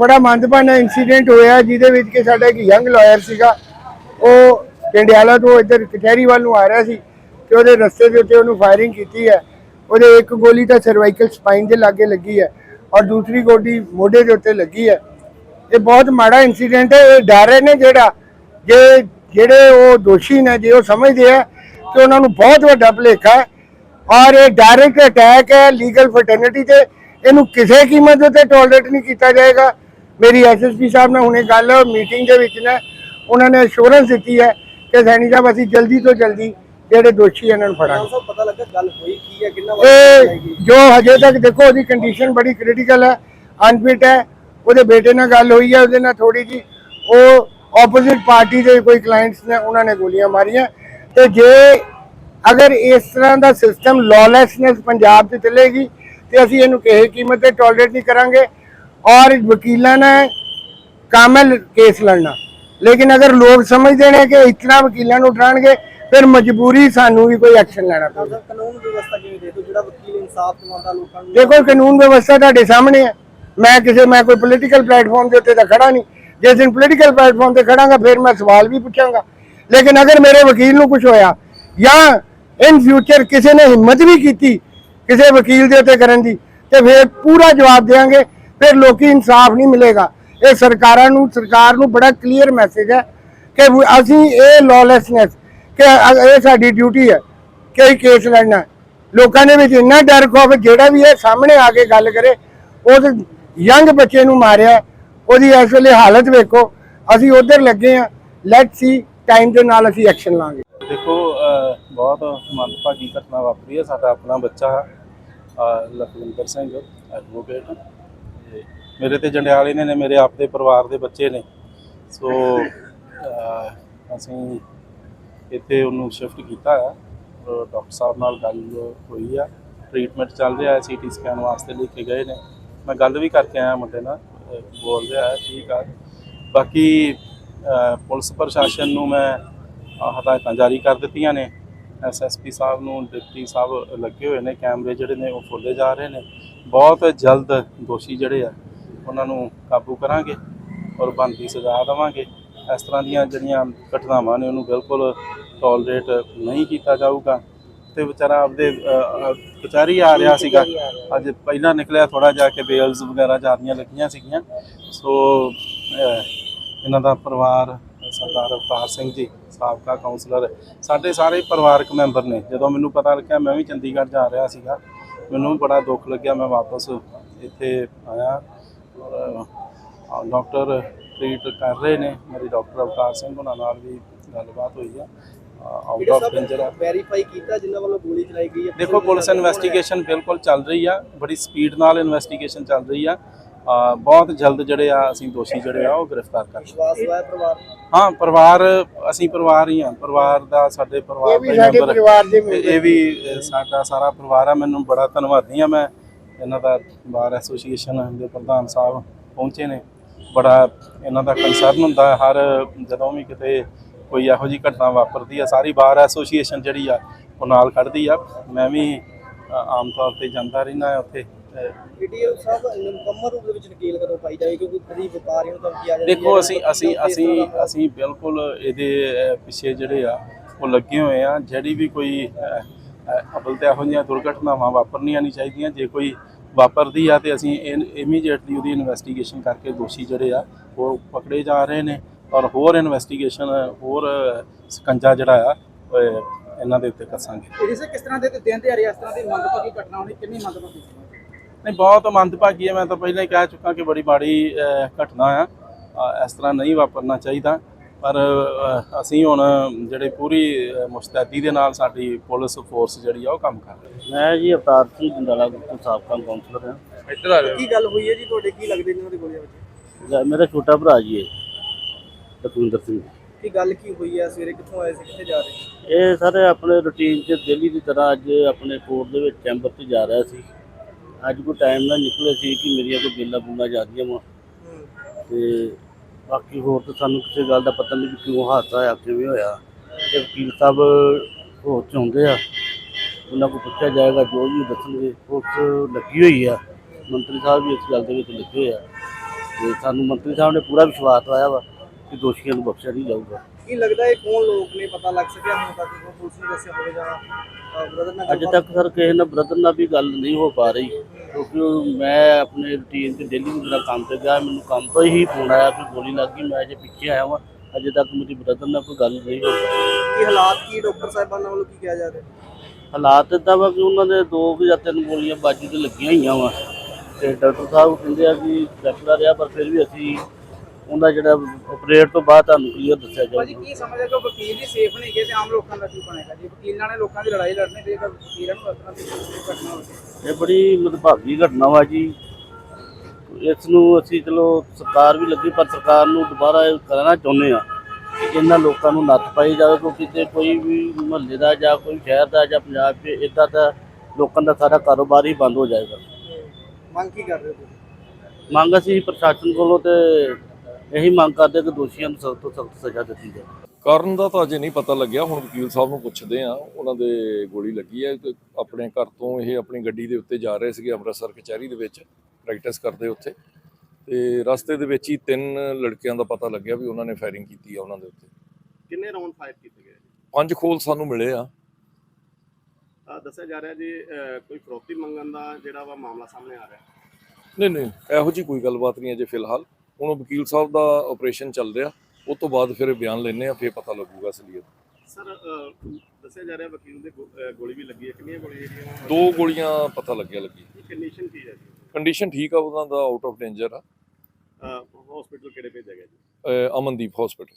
ਬੜਾ ਮੰਦਭਾਨਾ ਇਨਸੀਡੈਂਟ ਹੋਇਆ, ਜਿਹਦੇ ਵਿੱਚ ਕਿ ਸਾਡਾ ਇੱਕ ਯੰਗ ਲਾਇਰ ਸੀਗਾ, ਉਹ ਜੰਡਿਆਲਾ ਤੋਂ ਇੱਧਰ ਕਚਹਿਰੀ ਵੱਲ ਨੂੰ ਆ ਰਿਹਾ ਸੀ ਤੇ ਉਹਦੇ ਰਸਤੇ ਦੇ ਉੱਤੇ ਉਹਨੂੰ ਫਾਇਰਿੰਗ ਕੀਤੀ ਹੈ। ਉਹਦੇ ਇੱਕ ਗੋਲੀ ਤਾਂ ਸਰਵਾਈਕਲ ਸਪਾਈਨ ਦੇ ਲਾਗੇ ਲੱਗੀ ਹੈ ਔਰ ਦੂਸਰੀ ਗੋਲੀ ਮੋਢੇ ਦੇ ਉੱਤੇ ਲੱਗੀ ਹੈ। ਇਹ ਬਹੁਤ ਮਾੜਾ ਇਨਸੀਡੈਂਟ ਹੈ, ਇਹ ਡਰ ਨੇ ਜਿਹੜਾ, ਜੇ ਜਿਹੜੇ ਉਹ ਦੋਸ਼ੀ ਨੇ, ਜੇ ਉਹ ਸਮਝਦੇ ਆ ਕਿ ਉਹਨਾਂ ਨੂੰ ਬਹੁਤ ਵੱਡਾ ਭੁਲੇਖਾ ਹੈ ਔਰ ਇਹ ਡਾਇਰੈਕਟ ਅਟੈਕ ਹੈ ਲੀਗਲ ਫਰਟਰਨਿਟੀ ਤੇ। ਇਹਨੂੰ ਕਿਸੇ ਕੀਮਤ ਉੱਤੇ ਟੋਲਰੇਟ ਨਹੀਂ ਕੀਤਾ ਜਾਏਗਾ। ਮੇਰੀ ਐਸਐਸਪੀ ਸਾਹਿਬ ਨਾਲ ਹੁਣੇ ਗੱਲ ਮੀਟਿੰਗ ਦੇ ਵਿੱਚ ਨੇ ਉਹਨਾਂ ਨੇ ਅਸ਼ੋਰੈਂਸ ਦਿੱਤੀ ਹੈ ਕਿ ਸੈਣੀ ਸਾਹਿਬ ਅਸੀਂ ਜਲਦੀ ਤੋਂ ਜਲਦੀ ਜਿਹੜੇ ਦੋਸ਼ੀ ਇਹਨਾਂ ਨੂੰ ਫੜਾਂਗੇ। ਪਤਾ ਲੱਗਾ ਗੱਲ ਹੋਈ ਕੀ ਹੈ ਕਿੰਨਾ ਇਹ ਜੋ ਹਜੇ ਤੱਕ ਦੇਖੋ ਉਹਦੀ ਕੰਡੀਸ਼ਨ ਬੜੀ ਕ੍ਰਿਟੀਕਲ ਹੈ ਅਨਫਿਟ ਹੈ ਉਹਦੇ ਬੇਟੇ ਨਾਲ ਗੱਲ ਹੋਈ ਹੈ ਉਹਦੇ ਨਾਲ ਥੋੜੀ ਜੀ ਉਹ ਆਪੋਜ਼ਿਟ ਪਾਰਟੀ ਦੇ ਕੋਈ ਕਲਾਇੰਟਸ ਨੇ ਉਹਨਾਂ ਨੇ ਗੋਲੀਆਂ ਮਾਰੀਆਂ। ਤੇ ਜੇ ਅਗਰ ਇਸ ਤਰ੍ਹਾਂ ਦਾ ਸਿਸਟਮ ਲੌਲੈਸਨੈਸ ਪੰਜਾਬ 'ਚ ਚੱਲੇਗੀ ਤੇ ਅਸੀਂ ਇਹਨੂੰ ਕਿਸੇ ਕੀਮਤ ਤੇ ਟੋਲਰੇਟ ਨਹੀਂ ਕਰਾਂਗੇ। ਔਰ ਵਕੀਲਾਂ ਨੇ ਕਾਮਲ ਕੇਸ ਲੜਨਾ। ਲੇਕਿਨ ਅਗਰ ਲੋਕ ਸਮਝਦੇ ਨੇ ਕਿ ਇਤਨਾ ਵਕੀਲਾਂ ਨੂੰ ਡਰਾਣਗੇ ਫਿਰ ਮਜਬੂਰੀ ਸਾਨੂੰ ਵੀ ਕੋਈ ਐਕਸ਼ਨ ਲੈਣਾ ਪਊਗਾ। ਕਾਨੂੰਨ ਵਿਵਸਥਾ ਕਿਵੇਂ ਦੇ ਦੋ ਜਿਹੜਾ ਵਕੀਲ ਇਨਸਾਫ ਦਿਵਾਉਂਦਾ ਲੋਕਾਂ ਨੂੰ ਦੇਖੋ ਕਾਨੂੰਨ ਵਿਵਸਥਾ ਤੁਹਾਡੇ ਸਾਹਮਣੇ ਹੈ। ਮੈਂ ਕਿਸੇ ਮੈਂ ਕੋਈ ਪੋਲੀਟੀਕਲ ਪਲੇਟਫਾਰਮ ਦੇ ਉੱਤੇ ਤਾਂ ਖੜਾ ਨਹੀਂ। ਜਿਸ ਦਿਨ ਪੋਲੀਟੀਕਲ ਪਲੇਟਫਾਰਮ ਤੇ ਖੜਾਂਗਾ ਫਿਰ ਮੈਂ ਸਵਾਲ ਵੀ ਪੁੱਛਾਂਗਾ। ਲੇਕਿਨ ਅਗਰ ਮੇਰੇ ਵਕੀਲ ਨੂੰ ਕੁਝ ਹੋਇਆ ਜਾਂ ਇਨ ਫਿਊਚਰ ਕਿਸੇ ਨੇ ਹਿੰਮਤ ਵੀ ਕੀਤੀ ਕਿਸੇ ਵਕੀਲ ਦੇ ਉੱਤੇ ਕਰਨ ਦੀ ਤੇ ਫਿਰ ਪੂਰਾ ਜਵਾਬ ਦੇਵਾਂਗੇ ਫਿਰ ਲੋਕੀ ਇਨਸਾਫ ਨਹੀਂ ਮਿਲੇਗਾ। ਇਹ ਸਰਕਾਰਾਂ ਨੂੰ, ਸਰਕਾਰ ਨੂੰ ਬੜਾ ਕਲੀਅਰ ਮੈਸੇਜ ਹੈ ਕਿ ਅਸੀਂ ਇਹ ਲੌਲੈਸਨੈਸ ਕਿ ਇਹ ਸਾਡੀ ਡਿਊਟੀ ਹੈ ਕਿ ਕੇਸ ਲੜਨਾ ਲੋਕਾਂ ਦੇ ਵਿੱਚ ਇੰਨਾ ਡਰ ਖੋਫ ਜਿਹੜਾ ਵੀ ਇਹ ਸਾਹਮਣੇ ਆ ਕੇ ਗੱਲ ਕਰੇ, ਉਸ ਯੰਗ ਬੱਚੇ ਨੂੰ ਮਾਰਿਆ ਉਹਦੀ ਇਸ ਵੇਲੇ ਹਾਲਤ ਵੇਖੋ, ਅਸੀਂ ਉਧਰ ਲੱਗੇ ਆ ਲੈਟ ਸੀ ਟਾਈਮ ਦੇ ਨਾਲ ਅਸੀਂ ਐਕਸ਼ਨ ਲਾਂਗੇ। ਦੇਖੋ ਬਹੁਤ ਮੰਦਭਾਗੀ ਘਟਨਾ ਵਾਪਰੀ ਹੈ, ਸਾਡਾ ਆਪਣਾ ਬੱਚਾ ਲਖਵਿੰਦਰ ਸਿੰਘ ਐਡਵੋਕੇਟ ਤੇ ਮੇਰੇ ਤੇ ਜੰਡਿਆਲੇ ਨੇ ਨੇ ਮੇਰੇ ਆਪ ਦੇ ਪਰਿਵਾਰ ਦੇ ਬੱਚੇ ਨੇ। ਸੋ ਅਸੀਂ ਇੱਥੇ ਉਹਨੂੰ ਸ਼ਿਫਟ ਕੀਤਾ ਹੈ ਡਾਕਟਰ ਸਾਹਿਬ ਨਾਲ ਗੱਲ ਹੋਈ ਆ। ਟ੍ਰੀਟਮੈਂਟ ਚੱਲ ਰਿਹਾ ਹੈ ਸੀਟੀ ਸਕੈਨ ਵਾਸਤੇ ਲੈ ਕੇ ਗਏ ਨੇ। ਮੈਂ ਗੱਲ ਵੀ ਕਰਕੇ ਆਇਆ ਮੁੰਡੇ ਨਾਲ ਬੋਲ ਰਿਹਾ ਹੈ, ਠੀਕ ਆ। ਬਾਕੀ ਪੁਲਿਸ ਪ੍ਰਸ਼ਾਸਨ ਨੂੰ ਮੈਂ ਹਦਾਇਤਾਂ ਜਾਰੀ ਕਰ ਦਿੱਤੀਆਂ ਨੇ। ਐਸਐਸਪੀ ਸਾਹਿਬ ਨੂੰ, ਡਿਪਟੀ ਸਾਹਿਬ ਲੱਗੇ ਹੋਏ ਨੇ ਕੈਮਰੇ ਜਿਹੜੇ ਨੇ, ਉਹ ਖੋਲੇ ਜਾ ਰਹੇ ਨੇ। ਬਹੁਤ ਜਲਦ ਦੋਸ਼ੀ ਜਿਹੜੇ ਆ ਉਹਨਾਂ ਨੂੰ ਕਾਬੂ ਕਰਾਂਗੇ ਔਰ ਬਣਦੀ ਸਜ਼ਾ ਦੇਵਾਂਗੇ। ਇਸ ਤਰ੍ਹਾਂ ਦੀਆਂ ਜਿਹੜੀਆਂ ਘਟਨਾਵਾਂ ਨੇ ਉਹਨੂੰ ਬਿਲਕੁਲ ਟੋਲਰੇਟ ਨਹੀਂ ਕੀਤਾ ਜਾਊਗਾ। ਤੇ ਵਿਚਾਰਾ ਆਪਦੇ ਕਚਹਿਰੀ ਆ ਰਿਹਾ ਸੀਗਾ। ਅੱਜ ਪਹਿਲਾਂ ਨਿਕਲਿਆ ਥੋੜਾ ਜਾ ਕੇ ਬੇਲਸ ਵਗੈਰਾ ਜਾਂਦੀਆਂ ਲੱਗੀਆਂ ਸੀਗੀਆਂ। ਸੋ ਇਹਨਾਂ ਦਾ ਪਰਿਵਾਰ ਸਰਦਾਰ ਅਵਤਾਰ ਸਿੰਘ ਜੀ ਸਾਬਕਾ ਕਾਉਂਸਲਰ ਸਾਡੇ ਸਾਰੇ ਪਰਿਵਾਰਕ ਮੈਂਬਰ ਨੇ। ਜਦੋਂ ਮੈਨੂੰ ਪਤਾ ਲੱਗਿਆ ਮੈਂ ਵੀ ਚੰਡੀਗੜ੍ਹ ਜਾ ਰਿਹਾ ਸੀਗਾ। ਮੈਨੂੰ ਬੜਾ ਦੁੱਖ ਲੱਗਿਆ ਮੈਂ ਵਾਪਸ ਇੱਥੇ ਆਇਆ ਔਰ ਡਾਕਟਰ ਟ੍ਰੀਟ ਕਰ ਰਹੇ ਨੇ ਮੇਰੇ ਡਾਕਟਰ ਅਵਤਾਰ ਸਿੰਘ ਉਹਨਾਂ ਨਾਲ ਵੀ ਗੱਲਬਾਤ ਹੋਈ ਆ ਆਊਟ ਆਫ ਡੇਂਜਰ ਆ। ਵੈਰੀਫਾਈ ਕੀਤਾ ਜਿਨ੍ਹਾਂ ਵੱਲੋਂ ਗੋਲੀ ਚਲਾਈ ਗਈ ਹੈ? ਦੇਖੋ ਪੁਲਿਸ ਇਨਵੈਸਟੀਗੇਸ਼ਨ ਬਿਲਕੁਲ ਚੱਲ ਰਹੀ ਆ ਬੜੀ ਸਪੀਡ ਨਾਲ ਇਨਵੈਸਟੀਗੇਸ਼ਨ ਚੱਲ ਰਹੀ ਆ। ਬਹੁਤ ਜਲਦ ਜਿਹੜੇ ਆ ਅਸੀਂ ਦੋਸ਼ੀ ਜਿਹੜੇ ਆ ਉਹ ਗ੍ਰਿਫਤਾਰ ਕਰ ਵਿਸ਼ਵਾਸ ਹੋਇਆ ਪਰਿਵਾਰ। ਹਾਂ ਪਰਿਵਾਰ ਅਸੀਂ ਪਰਿਵਾਰ ਹੀ ਆ ਪਰਿਵਾਰ ਦਾ ਸਾਡੇ ਪਰਿਵਾਰ ਦੇ ਸਾਡੇ ਮੈਂਬਰ ਪਰਿਵਾਰ ਦੇ ਤੇ ਇਹ ਵੀ ਸਾਡਾ ਸਾਰਾ ਪਰਿਵਾਰ ਆ। ਮੈਨੂੰ ਬੜਾ ਧੰਨਵਾਦੀ ਆ ਮੈਂ। ਇਹਨਾਂ ਦਾ ਬਾਰ ਐਸੋਸੀਏਸ਼ਨ ਦੇ ਪ੍ਰਧਾਨ ਸਾਹਿਬ ਪਹੁੰਚੇ ਨੇ। ਬੜਾ ਇਹਨਾਂ ਦਾ ਕੰਸਰਨ ਹੁੰਦਾ ਹੈ। ਹਰ ਜਦੋਂ ਵੀ ਕਿਤੇ ਕੋਈ ਇਹੋ ਜਿਹੀ ਘਟਨਾ ਵਾਪਰਦੀ ਆ ਸਾਰੀ ਬਾਰ ਐਸੋਸੀਏਸ਼ਨ ਜਿਹੜੀ ਆ ਉਹ ਨਾਲ ਖੜਦੀ ਆ। ਮੈਂ ਵੀ ਆਮ ਤੌਰ ਤੇ ਜਾਂਦਾ ਰਹਿਣਾ ਉੱਥੇ। ਅ, ਵੀਡੀਓ ਸਭ ਮੁਕੰਮਲ ਰੂਪ ਦੇ ਵਿੱਚ ਨਕੀਲ ਕਦੋਂ ਪਾਈ ਜਾਵੇ? ਕਿਉਂਕਿ ਕਦੀ ਵਪਾਰੀਆਂ ਨੂੰ ਧਮਕੀ ਆ ਜਾਂਦੀ ਦੇਖੋ ਅਸੀਂ ਅਸੀਂ ਅਸੀਂ ਅਸੀਂ ਬਿਲਕੁਲ ਇਹਦੇ ਪਿੱਛੇ ਜਿਹੜੇ ਆ ਉਹ ਲੱਗੇ ਹੋਏ ਆ। ਜਿਹੜੀ ਵੀ ਕੋਈ ਅਵਲ ਤੇ ਇਹੋ ਜਿਹੀਆਂ ਦੁਰਘਟਨਾਵਾਂ ਵਾਪਰਨੀਆਂ ਨਹੀਂ ਚਾਹੀਦੀਆਂ। ਜੇ ਕੋਈ ਵਾਪਰਦੀ ਆ ਤੇ ਅਸੀਂ ਇਮੀਡੀਏਟਲੀ ਉਹਦੀ ਇਨਵੈਸਟੀਗੇਸ਼ਨ ਕਰਕੇ ਦੋਸ਼ੀ ਜਿਹੜੇ ਆ ਉਹ ਪਕੜੇ ਜਾ ਰਹੇ ਨੇ। ਔਰ ਹੋਰ ਇਨਵੈਸਟੀਗੇਸ਼ਨ ਹੋਰ ਸਕੰਜਾ ਜਿਹੜਾ ਆ ਇਹਨਾਂ ਦੇ ਉੱਤੇ ਕੱਸਾਂਗੇ। ਇਸੇ ਕਿਸ ਤਰ੍ਹਾਂ ਦੇ ਦਿਨ ਇਸ ਤਰ੍ਹਾਂ ਦੀ ਮੰਦਭਾਗੀ ਘਟਨਾ ਹੋਣੀ ਕਿੰਨੀ ਮੰਦਭਾਗੀ ਨਹੀਂ ਬਹੁਤ ਮੰਦਭਾਗੀ ਹੈ। ਮੈਂ ਤਾਂ ਪਹਿਲਾਂ ਹੀ ਕਹਿ ਚੁੱਕਾ ਕਿ ਬੜੀ ਮਾੜੀ ਘਟਨਾ ਆ। ਇਸ ਤਰ੍ਹਾਂ ਨਹੀਂ ਵਾਪਰਨਾ ਚਾਹੀਦਾ। ਪਰ ਅਸੀਂ ਹੁਣ ਜਿਹੜੇ ਪੂਰੀ ਮੁਸਤੈਦੀ ਦੇ ਨਾਲ ਸਾਡੀ ਪੁਲਿਸ ਫੋਰਸ ਜਿਹੜੀ ਆ ਉਹ ਕੰਮ ਕਰ ਰਹੀ ਹੈ। ਮੈਂ ਜੀ ਅਵਤਾਰ ਸਿੰਘ ਜੰਡਾਲਾ ਤੋਂ ਸਾਬਕਾ ਕਾਉਂਸਲਰ ਹਾਂ। ਕੀ ਗੱਲ ਹੋਈ ਹੈ ਜੀ? ਤੁਹਾਡੇ ਕੀ ਲੱਗਦੇ ਨੇ ਗੋਲੀਆਂ ਵਿੱਚ? ਮੇਰਾ ਛੋਟਾ ਭਰਾ ਜੀ ਹੈ ਸਿੰਘ। ਕੀ ਗੱਲ ਕੀ ਹੋਈ ਹੈ? ਸਵੇਰੇ ਕਿੱਥੋਂ ਆਏ ਸੀ? ਕਿੱਥੇ ਜਾ ਰਹੇ ਸੀ? ਇਹ ਸਾਰੇ ਆਪਣੇ ਰੁਟੀਨ 'ਚ ਡੇਲੀ ਦੀ ਤਰ੍ਹਾਂ ਅੱਜ ਆਪਣੇ ਕੋਰਟ ਦੇ ਵਿੱਚ ਚੈਂਬਰ 'ਤੇ ਜਾ ਰਿਹਾ ਸੀ। ਅੱਜ ਕੋਈ ਟਾਈਮ ਨਾਲ ਨਿਕਲੇ ਸੀ ਕਿ ਮੇਰੀਆਂ ਕੋਈ ਬਿੱਲਾਂ ਬੁੱਲਾਂ ਜਾਂਦੀਆਂ ਵਾ। ਤੇ ਬਾਕੀ ਹੋਰ ਤਾਂ ਸਾਨੂੰ ਕਿਸੇ ਗੱਲ ਦਾ ਪਤਾ ਨਹੀਂ ਵੀ ਕਿਉਂ ਹਾਦਸਾ ਹੋਇਆ, ਕਿਵੇਂ ਹੋਇਆ। ਤੇ ਵਕੀਲ ਸਾਹਿਬ ਹੋਰ ਚਾਹੁੰਦੇ ਆ। ਉਹਨਾਂ ਕੋਲ ਪੁੱਛਿਆ ਜਾਏਗਾ, ਜੋ ਵੀ ਦੱਸਣਗੇ। ਉਸ ਲੱਗੀ ਹੋਈ ਆ। ਮੰਤਰੀ ਸਾਹਿਬ ਵੀ ਇਸ ਗੱਲ ਦੇ ਵਿੱਚ ਲੱਗੇ ਹੋਏ ਆ। ਤੇ ਸਾਨੂੰ ਮੰਤਰੀ ਸਾਹਿਬ ਨੇ ਪੂਰਾ ਵਿਸ਼ਵਾਸ ਦਵਾਇਆ ਵਾ ਕਿ ਦੋਸ਼ੀਆਂ ਨੂੰ ਬਖਸ਼ਿਆ ਨਹੀਂ ਜਾਊਗਾ। ਕੀ ਲੱਗਦਾ ਇਹ ਕੌਣ ਲੋਕ ਨੇ? ਪਤਾ ਲੱਗ ਸਕਿਆ ਹੁਣ ਤੱਕ ਕੋਈ ਪੁਲਿਸ ਨੇ ਦੱਸਿਆ ਹੋਵੇ ਜਾਂ ਬ੍ਰਦਰ ਨਾਲ ਅੱਜ ਤੱਕ ਸਰ ਕਿਸੇ ਨਾਲ ਬ੍ਰਦਰ ਨਾਲ ਵੀ ਗੱਲ ਨਹੀਂ ਹੋ ਪਾ ਰਹੀ ਕਿਉਂਕਿ ਮੈਂ ਆਪਣੇ ਰੂਟੀਨ ਤੇ ਡੇਲੀ ਤਰ੍ਹਾਂ ਕੰਮ ਤੇ ਗਿਆ ਮੈਨੂੰ ਕੰਮ ਤੋਂ ਹੀ ਫੋਨ ਆਇਆ ਕਿ ਗੋਲੀ ਲੱਗ ਗਈ ਮੈਂ ਅਜੇ ਪਿੱਛੇ ਆਇਆ ਵਾਂ ਅਜੇ ਤੱਕ ਮੇਰੀ ਬ੍ਰਦਰ ਨਾਲ ਕੋਈ ਗੱਲ ਨਹੀਂ ਹੋ ਪਾਈ ਕੀ ਹਾਲਾਤ ਕੀ ਡਾਕਟਰ ਸਾਹਿਬਾਨਾਂ ਵੱਲੋਂ ਕੀ ਕਿਹਾ ਜਾ ਰਿਹਾ? ਹਾਲਾਤ ਇਦਾਂ ਵਾ ਕਿ ਉਹਨਾਂ ਦੇ ਦੋ ਕੁ ਜਾਂ ਤਿੰਨ ਗੋਲੀਆਂ ਬਾਜੂ ਤੇ ਲੱਗੀਆਂ ਹੋਈਆਂ ਵਾ। ਤੇ ਡਾਕਟਰ ਸਾਹਿਬ ਕਹਿੰਦੇ ਆ ਕਿ ਡਾਕਟਰ ਰਿਹਾ ਪਰ ਫਿਰ ਵੀ ਅਸੀਂ ਉਹਦਾ ਜਿਹੜਾ ਆਪਰੇਟ ਤੋਂ ਬਾਅਦ ਤੁਹਾਨੂੰ ਕਲੀਅਰ ਦੱਸਿਆ ਭਾਜੀ ਜਾਊਗਾ ਕੀ ਸਮਝਦੇ ਕਿ ਵਕੀਲ ਹੀ ਸੇਫ ਨਹੀਂ ਹੈਗੇ ਤੇ ਆਮ ਲੋਕਾਂ ਦਾ ਕੀ ਬਣੇਗਾ? ਜੀ ਵਕੀਲਾਂ ਨੇ ਲੋਕਾਂ ਦੀ ਲੜਾਈ ਲੜਨੀ ਤੇ ਜੇਕਰ ਵਕੀਲਾਂ ਨੂੰ ਵਰਤਣਾ ਤੇ ਕੀ ਘਟਨਾ ਹੋਵੇ। ਇਹ ਬੜੀ ਮਦਭਾਗੀ ਘਟਨਾ ਵਾ ਜੀ। ਇਸ ਨੂੰ ਅਸੀਂ ਚਲੋ ਸਰਕਾਰ ਵੀ ਲੱਗੀ ਪਰ ਸਰਕਾਰ ਨੂੰ ਦੁਬਾਰਾ ਇਹ ਕਰਨਾ ਚਾਹੁੰਦੇ ਆ ਕਿ ਇਹਨਾਂ ਲੋਕਾਂ ਨੂੰ ਨੱਥ ਪਾਈ ਜਾਵੇ ਕਿਉਂਕਿ ਤੇ ਕੋਈ ਵੀ ਮੁਹੱਲੇ ਦਾ ਜਾਂ ਕੋਈ ਸ਼ਹਿਰ ਦਾ ਜਾਂ ਪੰਜਾਬ 'ਚ ਇਦਾਂ ਦਾ ਲੋਕਾਂ ਦਾ ਸਾਰਾ ਕਾਰੋਬਾਰ ਹੀ ਬੰਦ ਹੋ ਜਾਏਗਾ। ਮੰਗ ਕੀ ਕਰ ਰਹੇ ਹੋ ਤੁਸੀਂ? ਮੰਗ ਅਸੀਂ ਪ੍ਰਸ਼ਾਸਨ ਕੋਲੋਂ ਤੇ ਇਹੀ ਮੰਗ ਕਰਦੇ ਕਿ ਦੋਸ਼ੀਆਂ ਨੂੰ ਸਖਤ ਤੋਂ ਸਖਤ ਸਜ਼ਾ ਦਿੱਤੀ ਜਾਵੇ। ਕਾਰਨ ਦਾ ਤਾਂ ਅਜੇ ਨਹੀਂ ਪਤਾ ਲੱਗਿਆ। ਹੁਣ ਵਕੀਲ ਸਾਹਿਬ ਨੂੰ ਪੁੱਛਦੇ ਆ ਉਹਨਾਂ ਦੇ ਗੋਲੀ ਲੱਗੀ ਹੈ। ਤੇ ਆਪਣੇ ਘਰ ਤੋਂ ਇਹ ਆਪਣੀ ਗੱਡੀ ਦੇ ਉੱਤੇ ਜਾ ਰਹੇ ਸੀਗੇ ਅੰਮ੍ਰਿਤਸਰ ਕਚਹਿਰੀ ਦੇ ਵਿੱਚ ਪ੍ਰੈਕਟਿਸ ਕਰਦੇ ਉੱਥੇ। ਤੇ ਰਸਤੇ ਦੇ ਵਿੱਚ ਹੀ ਤਿੰਨ ਲੜਕਿਆਂ ਦਾ ਪਤਾ ਲੱਗਿਆ ਵੀ ਉਹਨਾਂ ਨੇ ਫਾਇਰਿੰਗ ਕੀਤੀ ਆ ਉਹਨਾਂ ਦੇ ਉੱਤੇ। ਕਿੰਨੇ ਰਾਉਂਡ ਫਾਇਰ ਕੀਤੇ ਗਏ ਪੰਜ ਖੋਲ ਸਾਨੂੰ ਮਿਲੇ ਆ। ਆ ਦੱਸਿਆ ਜਾ ਰਿਹਾ ਜੀ ਕੋਈ ਫਰੋਤੀ ਮੰਗਣ ਦਾ ਜਿਹੜਾ ਵਾ ਮਾਮਲਾ ਸਾਹਮਣੇ ਆ ਰਿਹਾ। ਨਹੀਂ ਨਹੀਂ ਇਹੋ ਜੀ ਕੋਈ ਗੱਲਬਾਤ ਨਹੀਂ ਅਜੇ ਫਿਲਹਾਲ। ਹੁਣ ਵਕੀਲ ਸਾਹਿਬ ਦਾ ਆਪਰੇਸ਼ਨ ਚੱਲ ਰਿਹਾ ਉਹ ਤੋਂ ਬਾਅਦ ਫਿਰ ਬਿਆਨ ਲੈਣੇ ਆ ਫਿਰ ਪਤਾ ਲੱਗੂਗਾ ਅਸਲੀਅਤ। ਸਰ ਦੱਸਿਆ ਜਾ ਰਿਹਾ ਵਕੀਲ ਦੇ ਗੋਲੀ ਵੀ ਲੱਗੀ ਹੈ ਕਿੰਨੀਆਂ ਗੋਲੀਆਂ ਜਿਹੜੀਆਂ ਦੋ ਗੋਲੀਆਂ ਪਤਾ ਲੱਗਿਆ ਲੱਗੀ। ਕੰਡੀਸ਼ਨ ਕੀ ਹੈ ਜੀ? ਕੰਡੀਸ਼ਨ ਠੀਕ ਆ ਉਹਨਾਂ ਦਾ ਆਊਟ ਆਫ ਡੇਂਜਰ ਆ। ਹਸਪੀਟਲ ਕਿਹੜੇ ਭੇਜਿਆ ਗਿਆ ਜੀ? ਅਮਨਦੀਪ ਹਸਪੀਟਲ